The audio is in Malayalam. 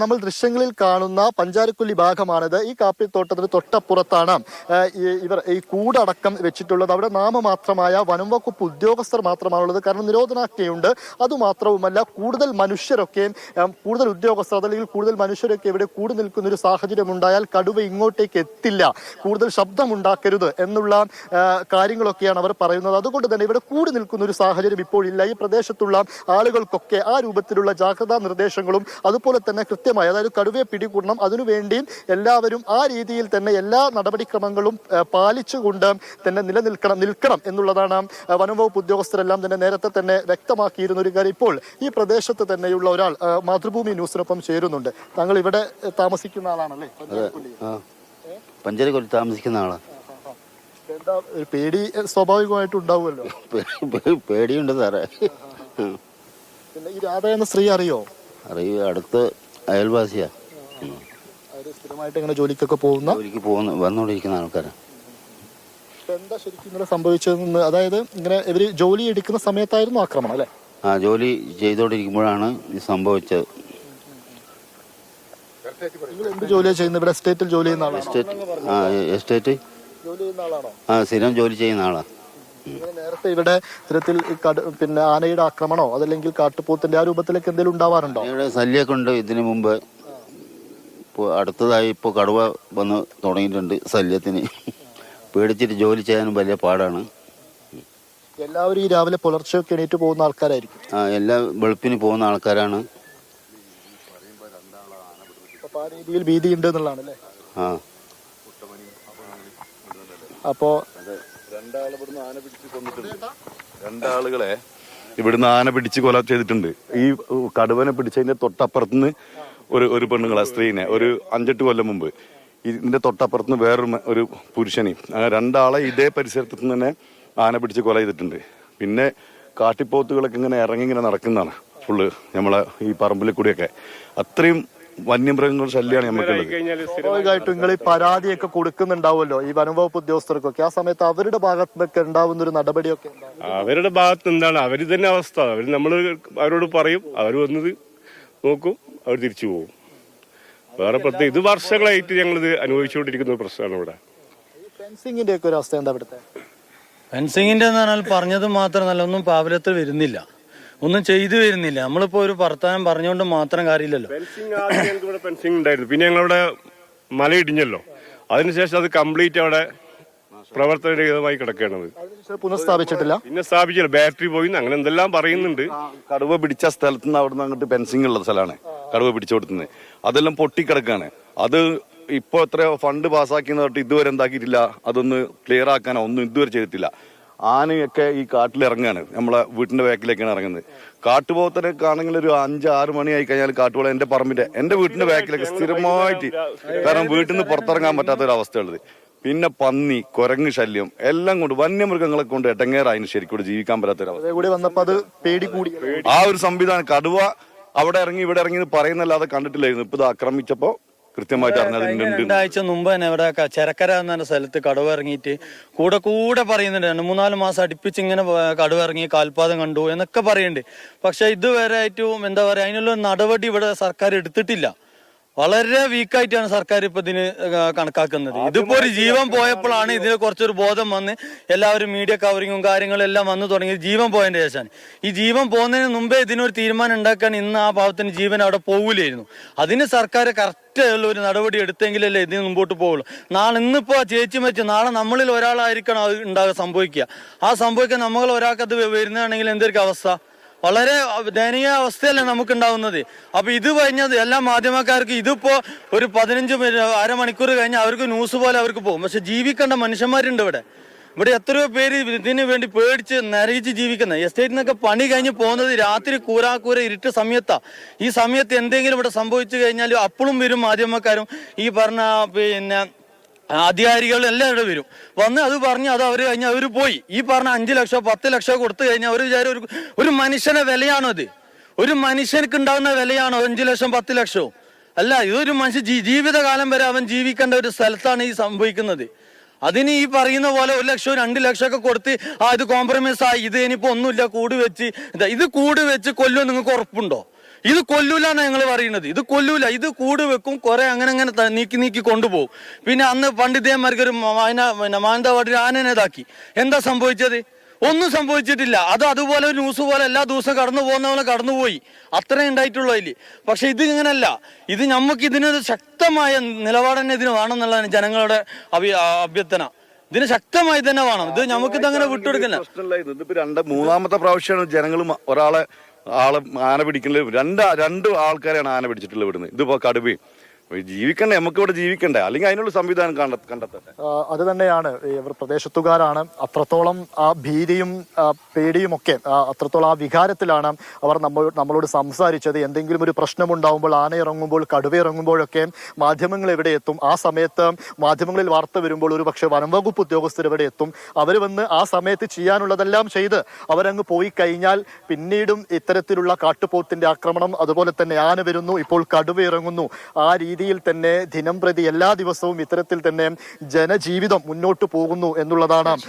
നമ്മൾ ദൃശ്യങ്ങളിൽ കാണുന്ന പഞ്ചാരക്കൊല്ലി ഭാഗമാണിത്. ഈ കാപ്പിത്തോട്ടത്തിന് തൊട്ടപ്പുറത്താണ് ഇവർ ഈ കൂടടക്കം വെച്ചിട്ടുള്ളത്. അവിടെ നാമമാത്രമായ വനം വകുപ്പ് ഉദ്യോഗസ്ഥർ മാത്രമാണുള്ളത്. കാരണം നിരോധനാജ്ഞയുണ്ട്. അതുമാത്രവുമല്ല കൂടുതൽ മനുഷ്യരൊക്കെ കൂടുതൽ ഉദ്യോഗസ്ഥർ അതല്ലെങ്കിൽ കൂടുതൽ മനുഷ്യരൊക്കെ ഇവിടെ കൂടി നിൽക്കുന്ന ഒരു സാഹചര്യം ഉണ്ടായാൽ കടുവ ഇങ്ങോട്ടേക്ക് എത്തില്ല. കൂടുതൽ ശബ്ദമുണ്ടാക്കരുത് എന്നുള്ള കാര്യങ്ങളൊക്കെയാണ് അവർ പറയുന്നത്. അതുകൊണ്ട് തന്നെ ഇവിടെ കൂടി നിൽക്കുന്ന ഒരു സാഹചര്യം ഇപ്പോഴില്ല. ഈ പ്രദേശത്തുള്ള ആളുകൾക്കൊക്കെ ആ രൂപത്തിലുള്ള ജാഗ്രതാ നിർദ്ദേശങ്ങളും അതുപോലെ തന്നെ കൃത്യമായി അതായത് കടുവയെ പിടികൂടണം. അതിനുവേണ്ടി എല്ലാവരും ആ രീതിയിൽ തന്നെ എല്ലാ നടപടിക്രമങ്ങളും പാലിച്ചുകൊണ്ട് തന്നെ നിലനിൽക്കണം നിൽക്കണം എന്നുള്ളതാണ് വനംവകുപ്പ് ഉദ്യോഗസ്ഥരെല്ലാം തന്നെ നേരത്തെ തന്നെ വ്യക്തമാക്കിയിരുന്ന ഒരു കാര്യം. ഇപ്പോൾ ഈ പ്രദേശത്ത് തന്നെയുള്ള ഒരാൾ മാതൃഭൂമി ന്യൂസിനൊപ്പം ചേരുന്നുണ്ട്. താങ്കൾ ഇവിടെ താമസിക്കുന്ന ആളാണല്ലേ? പഞ്ചരക്കൊല്ലി പഞ്ചാരി കൊല്ലി താമസിക്കുന്ന ആളാണ് പേടി സ്വാഭാവികമായിട്ട് ഉണ്ടാവുമല്ലോ പേടിയുണ്ട് സാറേ. പിന്നെ ഈ രാധ എന്ന സ്ത്രീ അറിയോ? അറിയോ അടുത്ത് അയൽവാസിയാ. അവർ സ്ഥിരമായിട്ട് ഇങ്ങനെ ജോലിക്കൊക്കെ പോകുന്ന ജോലിക്ക് പോകുന്ന വന്നുകൊണ്ടിരിക്കുന്ന ആൾക്കാരാണ് എന്താ ശരിക്കും ഇങ്ങനെ സംഭവിച്ചതെന്ന് അതായത് ഇങ്ങനെ ഇവർ ജോലി എടുക്കുന്ന സമയത്തായിരുന്നു ആക്രമണം അല്ലേ? ആ ജോലി ചെയ്തുകൊണ്ടിരിക്കുമ്പോഴാണ് ഇത് സംഭവിച്ചത്. നിങ്ങൾ എന്ത് ജോലിയാണ് ചെയ്യുന്നത്? ഇവിടെ എസ്റ്റേറ്റിൽ ജോലി ചെയ്യുന്ന ആളാണോ? എസ്റ്റേറ്റ് ആ എസ്റ്റേറ്റ്. ജോലി ചെയ്യുന്ന ആളാണോ? ആ സ്ഥിരം ജോലി ചെയ്യുന്ന നേരത്തെ ഇവിടെ ഇത്തരത്തിൽ പിന്നെ ആനയുടെ ആക്രമണോ അതല്ലെങ്കിൽ കാട്ടുപോത്തിന്റെ ആ രൂപത്തിലേക്ക് എന്തെങ്കിലും ഉണ്ടാവാറുണ്ടോ? ഇവിടെ ശല്യമൊക്കെ ഉണ്ട്. ഇതിനു മുമ്പ് ഇപ്പോൾ അടുത്തതായി ഇപ്പോൾ കടുവ വന്ന് തുടങ്ങിയിട്ടുണ്ട് ശല്യത്തിന്. പേടിച്ചിട്ട് ജോലി ചെയ്യാനും വലിയ പാടാണ്. എല്ലാവരും ഈ രാവിലെ പുലർച്ചെയൊക്കെ എണീറ്റ് പോകുന്ന ആൾക്കാരായിരിക്കും. ആ എല്ലാ വെളുപ്പിന് പോകുന്ന ആൾക്കാരാണ്. അപ്പൊ ആ രീതിയിൽ ഭീതി ഉണ്ട് എന്നുള്ളതാണ് അല്ലേ ആ. അപ്പോ രണ്ടാളെ ഇവിടുന്ന് ആന പിടിച്ച് കൊന്നിട്ടുണ്ട്. രണ്ടാളുകളെ ഇവിടുന്ന് ആന പിടിച്ച് കൊല ചെയ്തിട്ടുണ്ട്. ഈ കടുവനെ പിടിച്ചതിന്റെ തൊട്ടപ്പുറത്തുനിന്ന് ഒരു ഒരു പെണ്ണുങ്ങളെ സ്ത്രീനെ. ഒരു അഞ്ചെട്ട് കൊല്ലം മുമ്പ്. ഇതിന്റെ തൊട്ടപ്പുറത്തുനിന്ന് വേറൊരു ഒരു പുരുഷനെയും അങ്ങനെ രണ്ടാളെ ഇതേ പരിസരത്ത് നിന്ന് തന്നെ ആന പിടിച്ച് കൊല ചെയ്തിട്ടുണ്ട്. പിന്നെ കാട്ടിപ്പോത്തുകളൊക്കെ ഇങ്ങനെ ഇറങ്ങി ഇങ്ങനെ നടക്കുന്നതാണ് ഫുള്ള് നമ്മളെ ഈ പറമ്പിൽ കൂടിയൊക്കെ. അത്രയും വന്യമൃഗങ്ങളുടെ ശല്യമാണ് നമുക്കുള്ളത് സ്വാഭാവികമായിട്ടും നിങ്ങൾ ഈ പരാതിയൊക്കെ കൊടുക്കുന്നുണ്ടാവുമല്ലോ ഈ വനംവകുപ്പ് ഉദ്യോഗസ്ഥർക്കൊക്കെ. ആ സമയത്ത് അവരുടെ ഭാഗത്ത് നിന്നൊക്കെ ഉണ്ടാവുന്ന ഒരു നടപടിയൊക്കെ ഉണ്ടാവും അവരുടെ ഭാഗത്ത് എന്താണ്? അവർ തന്നെ അവസ്ഥ. അവർ നമ്മൾ അവരോട് പറയും. അവർ വന്നത് നോക്കും. അവർ തിരിച്ചു പോകും. വേറെ പ്രത്യേക ഇത് വർഷങ്ങളായിട്ട് ഞങ്ങൾ ഇത് അനുഭവിച്ചുകൊണ്ടിരിക്കുന്ന ഒരു പ്രശ്നമാണ് ഇവിടെ. ഫെൻസിങ്ങിന്റെ ഒക്കെ ഒരു അവസ്ഥ എന്താ ഇവിടുത്തെ? ഫെൻസിങ്ങിന്റെ എന്ന് പറഞ്ഞാൽ പറഞ്ഞത് മാത്രമല്ല ഒന്നും പാവലത്തിൽ വരുന്നില്ല. ഒന്നും ചെയ്തു വരുന്നില്ല. നമ്മളിപ്പോ ഒരു വർത്തമാനം പറഞ്ഞുകൊണ്ട് മാത്രം കാര്യമില്ലല്ലോ. ഫെൻസിങ് ആദ്യം ഞങ്ങൾക്ക് ഇവിടെ ഫെൻസിങ് ഉണ്ടായിരുന്നു. പിന്നെ ഞങ്ങളവിടെ മല ഇടിഞ്ഞല്ലോ. അതിനുശേഷം അത് കംപ്ലീറ്റ് അവിടെ പ്രവർത്തനരഹിതമായി കിടക്കുകയാണത്. അതിനുശേഷം പുനഃസ്ഥാപിച്ചിട്ടില്ല? പിന്നെ സ്ഥാപിച്ചില്ല. ബാറ്ററി പോയി അങ്ങനെ എന്തെല്ലാം പറയുന്നുണ്ട്. കടുവ പിടിച്ച സ്ഥലത്ത് നിന്ന് അവിടെ നിന്ന് അങ്ങോട്ട് ഫെൻസിങ് ഉള്ള സ്ഥലമാണ് കടുവ പിടിച്ചു കൊടുക്കുന്നത് അതെല്ലാം പൊട്ടിക്കിടക്കാണ് അത് ഇപ്പോ എത്രയോ ഫണ്ട് പാസ്സാക്കിയെന്ന് പറഞ്ഞിട്ട് ഇതുവരെ എന്താക്കിയിട്ടില്ല. അതൊന്ന് ക്ലിയർ ആക്കാനോ ഒന്നും ഇതുവരെ ചെയ്തിട്ടില്ല. ആനയൊക്കെ ഈ കാട്ടിൽ ഇറങ്ങാണ് നമ്മളെ വീട്ടിന്റെ ബാക്കിലേക്കാണ് ഇറങ്ങുന്നത്. കാട്ടുപോകത്തിനൊക്കെ ആണെങ്കിൽ ഒരു അഞ്ച് ആറ് മണി ആയി കഴിഞ്ഞാൽ കാട്ടുപോള എന്റെ പറമ്പിന്റെ എന്റെ വീട്ടിന്റെ ബാക്കിലൊക്കെ സ്ഥിരമായിട്ട് കാരണം വീട്ടിൽ നിന്ന് പുറത്തിറങ്ങാൻ പറ്റാത്ത ഒരു അവസ്ഥയുള്ളത്. പിന്നെ പന്നി കുരങ്ങ് ശല്യം എല്ലാം കൊണ്ട് വന്യമൃഗങ്ങളെ കൊണ്ട് എട്ടങ്ങേറായിന് ശരിക്കും ജീവിക്കാൻ പറ്റാത്തൊരവസ്ഥ ആ ഒരു സംവിധാനം കടുവ അവിടെ ഇറങ്ങി ഇവിടെ ഇറങ്ങി പറയുന്നല്ലാതെ കണ്ടിട്ടില്ലായിരുന്നു. ഇപ്പൊ ഇത് ആക്രമിച്ചപ്പോ കൃത്യമായിട്ട് അറിഞ്ഞത് ഉണ്ട് രണ്ടാഴ്ച മുമ്പ് തന്നെ ഇവിടെ ചെരക്കര എന്ന പറഞ്ഞ സ്ഥലത്ത് കടുവ ഇറങ്ങിയിട്ട് കൂടെ കൂടെ പറയുന്നുണ്ട്. രണ്ട് മൂന്നാൽ മാസം അടുപ്പിച്ച് ഇങ്ങനെ കടുവ ഇറങ്ങി കാൽപാദം കണ്ടു എന്നൊക്കെ പറയുന്നുണ്ട്. പക്ഷെ ഇതുവരെ ആയിട്ടും എന്താ പറയാ അതിനുള്ള നടപടി ഇവിടെ സർക്കാർ എടുത്തിട്ടില്ല. വളരെ വീക്കായിട്ടാണ് സർക്കാർ ഇപ്പൊ ഇതിന് കണക്കാക്കുന്നത്. ഇതിപ്പോ ഒരു ജീവൻ പോയപ്പോഴാണ് ഇതിന് കുറച്ചൊരു ബോധം വന്ന് എല്ലാവരും മീഡിയ കവറിങ്ങും കാര്യങ്ങളും എല്ലാം വന്നു തുടങ്ങി ജീവൻ പോയതിന്റെ ശേഷമാണ്. ഈ ജീവൻ പോകുന്നതിന് മുമ്പേ ഇതിനൊരു തീരുമാനം ഉണ്ടാക്കാൻ ഇന്ന് ആ പാവത്തിന് ജീവൻ അവിടെ പോകില്ലായിരുന്നു അതിന് സർക്കാർ കറക്റ്റ് ഉള്ള ഒരു നടപടി എടുത്തെങ്കിലല്ലേ ഇതിന് മുമ്പോട്ട് പോകുള്ളൂ നാളെ ഇന്നിപ്പോ ആ ചേച്ചി വെച്ച് നാളെ നമ്മളിൽ ഒരാളായിരിക്കണം അത് ഉണ്ടാകുക സംഭവിക്കുക. ആ സംഭവിക്കാൻ നമ്മൾ ഒരാൾക്ക് അത് വരുന്നതാണെങ്കിൽ എന്തൊരു അവസ്ഥ? വളരെ ദയനീയ അവസ്ഥയല്ലേ നമുക്ക് ഉണ്ടാവുന്നത് അപ്പൊ ഇത് കഴിഞ്ഞത് എല്ലാ മാധ്യമക്കാർക്ക് ഇതിപ്പോ ഒരു പതിനഞ്ച് അരമണിക്കൂർ കഴിഞ്ഞാൽ അവർക്ക് ന്യൂസ് പോലെ അവർക്ക് പോകും. പക്ഷെ ജീവിക്കേണ്ട മനുഷ്യന്മാരുണ്ട് ഇവിടെ. ഇവിടെ എത്രയോ പേര് ഇതിന് വേണ്ടി പേടിച്ച് നരകിച്ച് ജീവിക്കുന്നത് എസ്റ്റേറ്റിൽ നിന്നൊക്കെ പണി കഴിഞ്ഞ് പോകുന്നത് രാത്രി കൂരാക്കൂര ഇരുട്ട് സമയത്താ. ഈ സമയത്ത് എന്തെങ്കിലും ഇവിടെ സംഭവിച്ചു കഴിഞ്ഞാൽ അപ്പോഴും വരും മാധ്യമക്കാരും. ഈ പറഞ്ഞ പിന്നെ അധികാരികൾ എല്ലാം ഇവിടെ വരും വന്ന് അത് പറഞ്ഞ് അത് അവർ കഴിഞ്ഞ് അവർ പോയി. ഈ പറഞ്ഞ അഞ്ച് ലക്ഷം പത്ത് ലക്ഷം കൊടുത്തു കഴിഞ്ഞാൽ അവർ വിചാരം ഒരു ഒരു മനുഷ്യനെ വിലയാണോ അത് ഒരു മനുഷ്യനക്ക് ഉണ്ടാകുന്ന വിലയാണോ അഞ്ച് ലക്ഷം പത്ത് ലക്ഷവും? അല്ല ഇതൊരു മനുഷ്യ ജീവിതകാലം വരെ അവൻ ജീവിക്കേണ്ട ഒരു സ്ഥലത്താണ് ഈ സംഭവിക്കുന്നത്. അതിന് ഈ പറയുന്ന പോലെ ഒരു ലക്ഷം രണ്ട് ലക്ഷം ഒക്കെ കൊടുത്ത് ആ ഇത് കോംപ്രമൈസ് ആയി ഇത് ഇനിയിപ്പോ ഒന്നുമില്ല കൂട് വെച്ച് ഇതാ, കൂട് വെച്ച് കൊല്ലുമോ നിങ്ങൾക്ക് ഉറപ്പുണ്ടോ? ഇത് കൊല്ലൂല എന്നാ ഞങ്ങൾ പറയുന്നത്. ഇത് കൊല്ലൂല. ഇത് കൂട് വെക്കും കുറെ അങ്ങനെ അങ്ങനെ നീക്കി നീക്കി കൊണ്ടുപോകും പിന്നെ അന്ന് പണ്ട് ഇതേമാർക്ക് ഒരു പിന്നെ മാനന്തവാടിയിൽ ആനനെ ഇതാക്കി. എന്താ സംഭവിച്ചത്? ഒന്നും സംഭവിച്ചിട്ടില്ല. അത് അതുപോലെ ന്യൂസ് പോലെ എല്ലാ ദിവസവും കടന്നു പോകുന്ന പോലെ കടന്നുപോയി. അത്രേ ഉണ്ടായിട്ടുള്ളൂ അതിൽ പക്ഷെ ഇത് ഇങ്ങനല്ല ഇത് നമുക്ക് ഇതിനൊരു ശക്തമായ നിലപാട് തന്നെ ഇതിന് വേണമെന്നുള്ളതാണ് ജനങ്ങളുടെ അഭി അഭ്യർത്ഥന. ഇതിന് ശക്തമായി തന്നെ വേണം. ഇത് നമുക്ക് അങ്ങനെ വിട്ടുകൊടുക്കില്ല ഇത് ഇതിപ്പോ രണ്ട് മൂന്നാമത്തെ പ്രാവശ്യമാണ് ജനങ്ങളും ഒരാളെ ആളെ ആന പിടിക്കുന്നത് രണ്ട് രണ്ട് ആൾക്കാരെയാണ് ആന പിടിച്ചിട്ടുള്ളത് ഇവിടുന്ന്. ഇതിപ്പോ കടുവയും ജീവിക്കണ്ടേ? നമുക്ക് ഇവിടെ ജീവിക്കണ്ടേ? അല്ലെങ്കിൽ അതിനുള്ള സംവിധാനം കണ്ട കണ്ടെത്തട്ടെ. അത് തന്നെയാണ്. ഇവർ പ്രദേശത്തുകാരാണ്. അത്രത്തോളം ആ ഭീതിയും പേടിയും ഒക്കെ അത്രത്തോളം ആ വികാരത്തിലാണ് അവർ നമ്മൾ നമ്മളോട് സംസാരിച്ചത്. എന്തെങ്കിലും ഒരു പ്രശ്നമുണ്ടാകുമ്പോൾ ആന ഇറങ്ങുമ്പോൾ കടുവ ഇറങ്ങുമ്പോഴൊക്കെ മാധ്യമങ്ങൾ എവിടെ എത്തും? ആ സമയത്ത് മാധ്യമങ്ങളിൽ വാർത്ത വരുമ്പോൾ ഒരു പക്ഷേ വനംവകുപ്പ് ഉദ്യോഗസ്ഥർ എവിടെ എത്തും? അവർ വന്ന് ആ സമയത്ത് ചെയ്യാനുള്ളതെല്ലാം ചെയ്ത് അവരങ്ങ് പോയി കഴിഞ്ഞാൽ പിന്നീടും ഇത്തരത്തിലുള്ള കാട്ടുപോത്തിന്റെ ആക്രമണം അതുപോലെ തന്നെ ആന വരുന്നു. ഇപ്പോൾ കടുവ ഇറങ്ങുന്നു. ആ രീതിയിൽ തന്നെ ദിനം പ്രതി എല്ലാ ദിവസവും ഇത്തരത്തിൽ തന്നെ ജനജീവിതം മുന്നോട്ട് പോകുന്നു എന്നുള്ളതാണ്